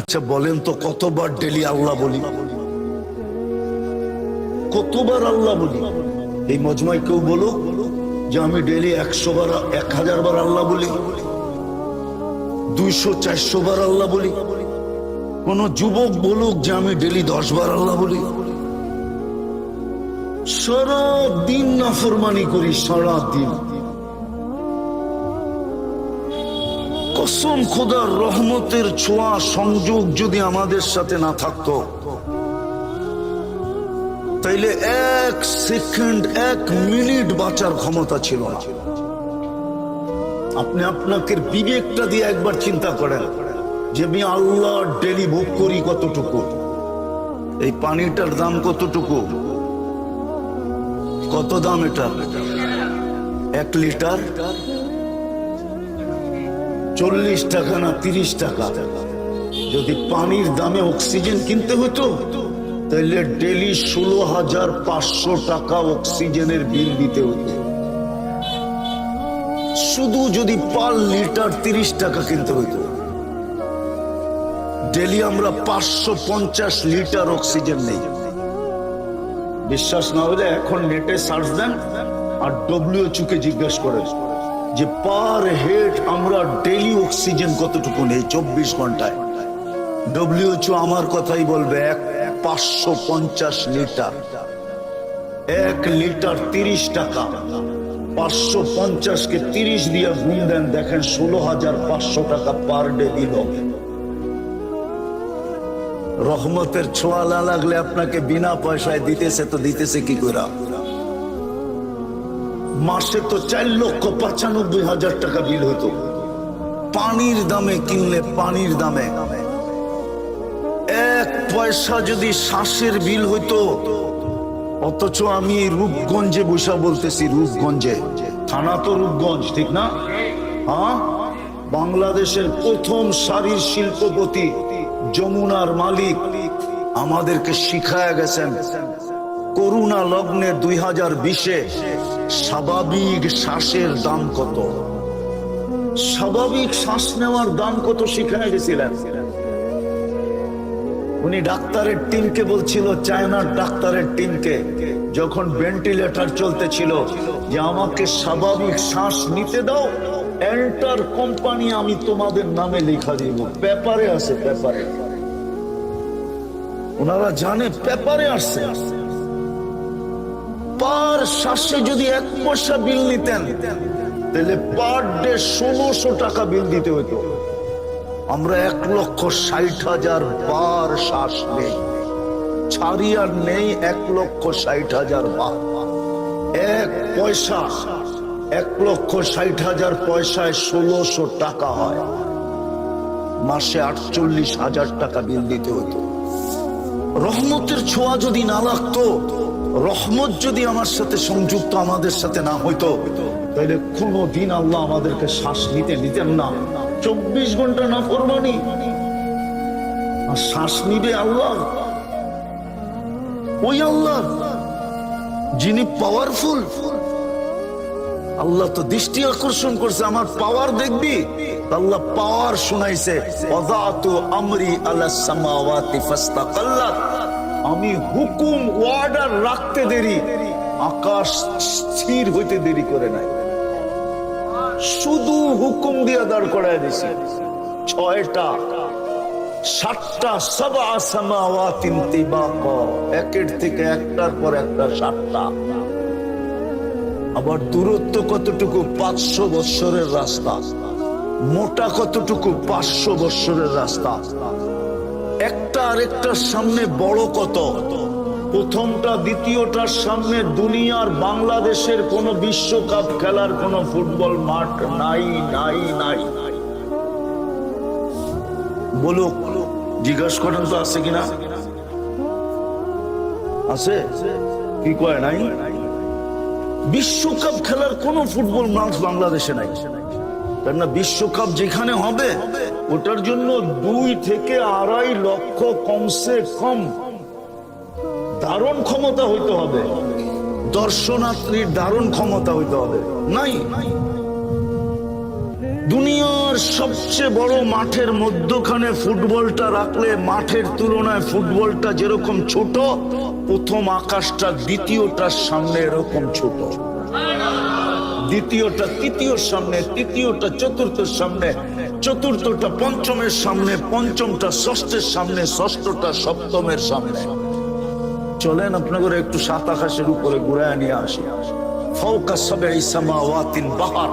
আচ্ছা বলেন তো, কতবার ডেলি আল্লাহ বলি? কতবার আল্লাহ বলি? এই মজমায় কেউ বলো যে আমি ডেলি একশো বার, এক হাজার বার আল্লাহ বলি, দুইশো, চারশো বার আল্লাহ বলি। কোন যুবক বলুক যে আমি ডেলি দশ বার আল্লাহ বলি। সারা দিন না ফরমানি করি সারা দিন কসম খোদার রহমতের ছোঁয়া সংযোগ যদি আমাদের সাথে না থাকতো, তাইলে এক সেকেন্ড, এক মিনিট বাঁচার ক্ষমতা ছিল না। আপনি আপনাকে বিবেকটা দিয়ে একবার চিন্তা করেন যে আমি আল্লাহ ডেলি ভোগ করি কতটুকু? এই পানিটার দাম কতটুকু? কত দাম এটা? এক লিটার? চল্লিশ টাকা না তিরিশ টাকা। যদি পানির দামে অক্সিজেন কিনতে হতো তাহলে ডেলি ষোলো হাজার পাঁচশো টাকা অক্সিজেনের বিল দিতে হতো। শুধু যদি পার লিটার তিরিশ টাকা কিনতে হতো। ডেলি আমরা পাঁচশো পঞ্চাশ লিটার অক্সিজেন নেই। বিশ্বাস না হলে এখন নেটে সার্চ দেন আর ডব্লিউএচও কে জিজ্ঞেস করেন যে পার হেড আমরা ডেলি অক্সিজেন কতটুকু নেই? চব্বিশ ঘন্টায়। ডব্লিউএচও আমার কথাই বলবে, এক পাঁচশো পঞ্চাশ লিটার। এক লিটার তিরিশ টাকা। পাঁচশো পঞ্চাশ কে তিরিশ দিয়ে গুণ দেন, দেখেন ষোলো হাজার পাঁচশো টাকা পার ডে দিল। রহমতের ছোঁয়া লাগলে আপনাকে বিনা পয়সায় দিতেছে তো দিতেছে কি করে মাসে তো চার লক্ষ পঁচানব্বই হাজার টাকা বিল হতো। পানির দামে কিনলে পানির দামে। এক পয়সা যদি শ্বাসের বিল হইতো, অথচ আমি রূপগঞ্জে বসা বলতেছি, রূপগঞ্জে। থানা তো রূপগঞ্জ, ঠিক না? হ্যাঁ? বাংলাদেশের প্রথম সারির শিল্পপতি, যমুনার মালিক আমাদেরকে শিখায় গেছেন। করুণা লগ্নে দুই হাজার বিশে স্বাভাবিক শ্বাসের দাম কত? স্বাভাবিক শ্বাস নেওয়ার দাম কত শিখায় গেছিলেন? উনি ডাক্তারের টিমকে বলছিল, চায়নার ডাক্তারের টিমকে যখন ভেন্টিলেটর চলতেছিল, যে আমাকে স্বাভাবিক শ্বাস নিতে দাও, এন্টার কোম্পানি আমি তোমাদের নামে লেখা দিব। পেপারে আছে, পেপারে। ওনারা জানে, পেপারে আসছে। পার শ্বাসে যদি এক পয়সা বিল নিতেন, তাহলে পার ডে ষোলোশো টাকা বিল দিতে হতো আমরা এক লক্ষ ষাট হাজার বার শ্বাস নেই। ছাড়ি আর নেই এক লক্ষ ষাট হাজার বার এক পয়সা, এক লক্ষ ষাট হাজার পয়সায় ষোলোশো টাকা হয়। মাসে আটচল্লিশ হাজার টাকা বিল দিতে হতো রহমতের ছোঁয়া যদি না লাগতো রহমত যদি আমার সাথে সংযুক্ত, আমাদের সাথে না হইতো তাহলে কোনো দিন আল্লাহ আমাদেরকে শ্বাস নিতে নিতেন না। চব্বিশ ঘণ্টা না ফরমানি আর শ্বাস নিবে আল্লাহ। ওই আল্লাহ যিনি পাওয়ারফুল আল্লাহ তো দৃষ্টি আকর্ষণ করছে, আমার পাওয়ার দেখবি? আল্লাহ পাওয়ার শুনাইছে আমরি আমি হুকুম ওয়ার্ডার রাখতে দেরি, আকাশ স্থির হইতে দেরি করে নাই। শুধু হুকুম দিয়ে দাঁড় করায় দিছি। ছয়টা একের থেকে একটার পর একটা সাতটা। আবার দূরত্ব কতটুকু? পাঁচশো বৎসরের রাস্তা। মোটা কতটুকু? পাঁচশো বৎসরের রাস্তা। একটা আরেকটার সামনে বড় কত? প্রথমটা, দ্বিতীয়টার সামনে দুনিয়ার বাংলাদেশের কোন বিশ্বকাপ খেলার কোন ফুটবল মাঠ নাই নাই নাই। বলুক জিজ্ঞাসা করেন তো আছে কিনা? আছে? কি কয় নাই? বিশ্বকাপ খেলার কোন ফুটবল মাঠ বাংলাদেশে নাই। কেননা বিশ্বকাপ যেখানে হবে, ওটার জন্য দুই থেকে আড়াই লক্ষ কমসে কম দারুণ ক্ষমতা হইতে হবে। দর্শনার্থীর দারুণ ক্ষমতা হইতে হবে। নাই। দুনিয়ার দুনিয়ার সবচেয়ে বড় মাঠের মধ্যখানে ফুটবলটা রাখলে মাঠের তুলনায় ফুটবলটা যেরকম ছোট, প্রথম আকাশটা দ্বিতীয়টার সামনে এরকম ছোট। দ্বিতীয়টা, তৃতীয় সামনে, তৃতীয়টা, চতুর্থের সামনে, চতুর্থটা, পঞ্চমের সামনে, পঞ্চমটা, ষষ্ঠের সামনে, ষষ্ঠটা, সপ্তমের সামনে। চলেন আপনাদের একটু সাত আকাশের উপরে ঘুরায় নিয়ে আসি। ফৌকা সবে ইসামা ওয়াতিন বাহার।